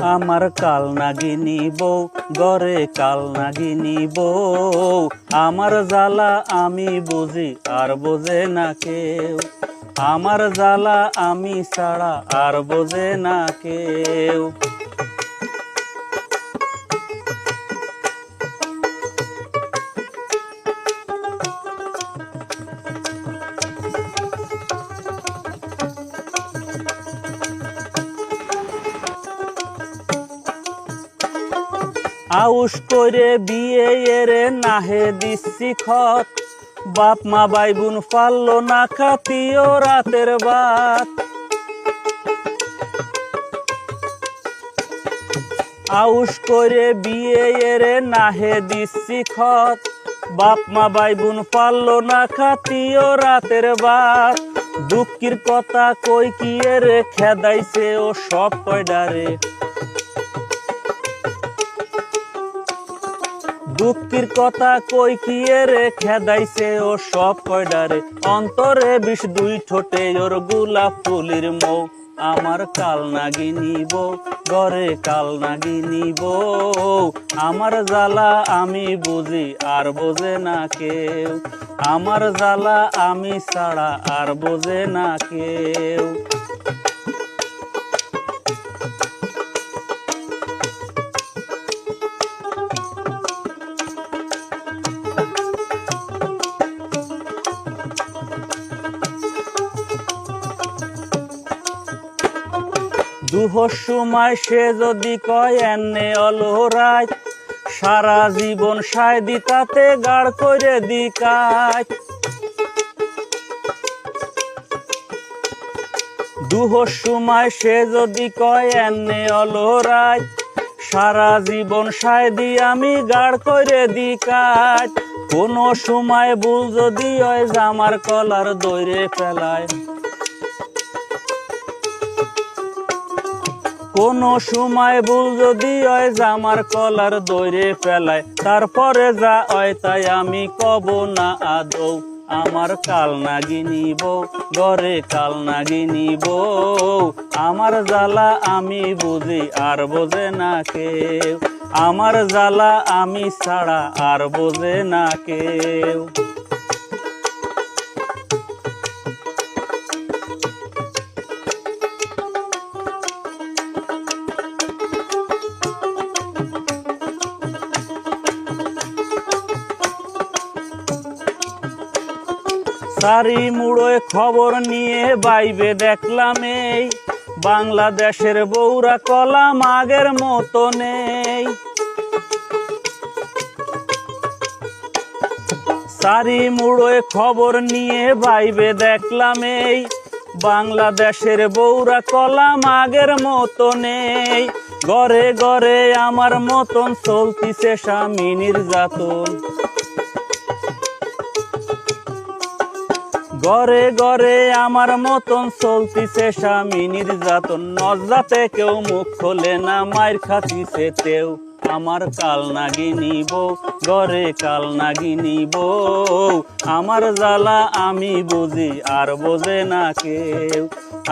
আমার কাল নাগিনি বউ গরে কাল নাগিনি বউ। আমার জ্বালা আমি বুঝি আর বোঝে না কেউ। আমার জ্বালা আমি ছাড়া আর বোঝে না কেউ। আউস করে বিয়ে এরে নাহে দিচ্ছি খত। বাপ, মা বাইবুন পারল না খাতিও রাতের বাত। আউস করে বিয়ে এরে নাহে দিচ্ছি খত। বাপ, মা বাইবুন পারল না খাতিও রাতের বাত। দুঃখের কথা কই কি এরে খেদাইছে ও সব কয়ডারে দুঃখের কথা কই কি রে খেদাইছে ও সব কয়ডারে। অন্তরে বিষ দুই ঠোঁটে, ওর গোলাপ ফুলের মৌ। আমার কাল নাগি নিব ঘরে কাল নাগি নিব আমার জ্বালা আমি বুঝি আর বোঝে না কেউ। আমার জ্বালা আমি ছাড়া আর বোঝে না কেউ। দুহর সে যদি কয়, এনে অলরাই সারা জীবন সায় দিতাতে গাড় করে দি কাজ দুহর সময় সে যদি কয়, এনে অলরাই সারা জীবন সায় দি আমি গাড় করে দি কাজ কোনো সময় ভুল যদি হয় জামার কলার দৈরে ফেলায়। কোনো সময় ভুল যদি হয় জামার কলার দৈরে ফেলায়। তারপরে যা হয়, তাই আমি কব না আদৌ। আমার কাল নাগি নিব ঘরে কাল নাগি নিব আমার জ্বালা আমি বুঝি আর বোঝে না কেউ। আমার জ্বালা আমি ছাড়া আর বোঝে না কেউ। সারি মুড়োয় খবর নিয়ে বাইবে দেখলাম এই। বাংলাদেশের বউরা কলাম আগের মতো নেই। সারি মুড়োয় খবর নিয়ে বাইবে দেখলাম এই। বাংলাদেশের বউরা কলাম আগের মতো নেই। ঘরে ঘরে আমার মতন চলতিছে স্বামী নির্যাতন। ঘরে ঘরে আমার মতন চলতিছে স্বামী নির্যাতন। নজাতে কেউ মুখ খোলে না, মায়ের খাতিছে তেও। আমার কাল নাগি নিব ঘরে কাল নাগি নিব আমার জ্বালা আমি বুঝি আর বোঝে না কেউ।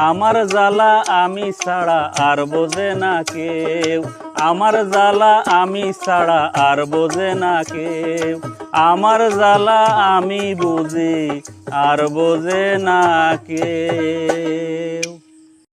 আমার জ্বালা আমি ছাড়া আর বোঝে না কেউ। আমার জ্বালা আমি ছাড়া আর বোঝে না কে। আমার জ্বালা আমি বুঝি আর বোঝে না কেউ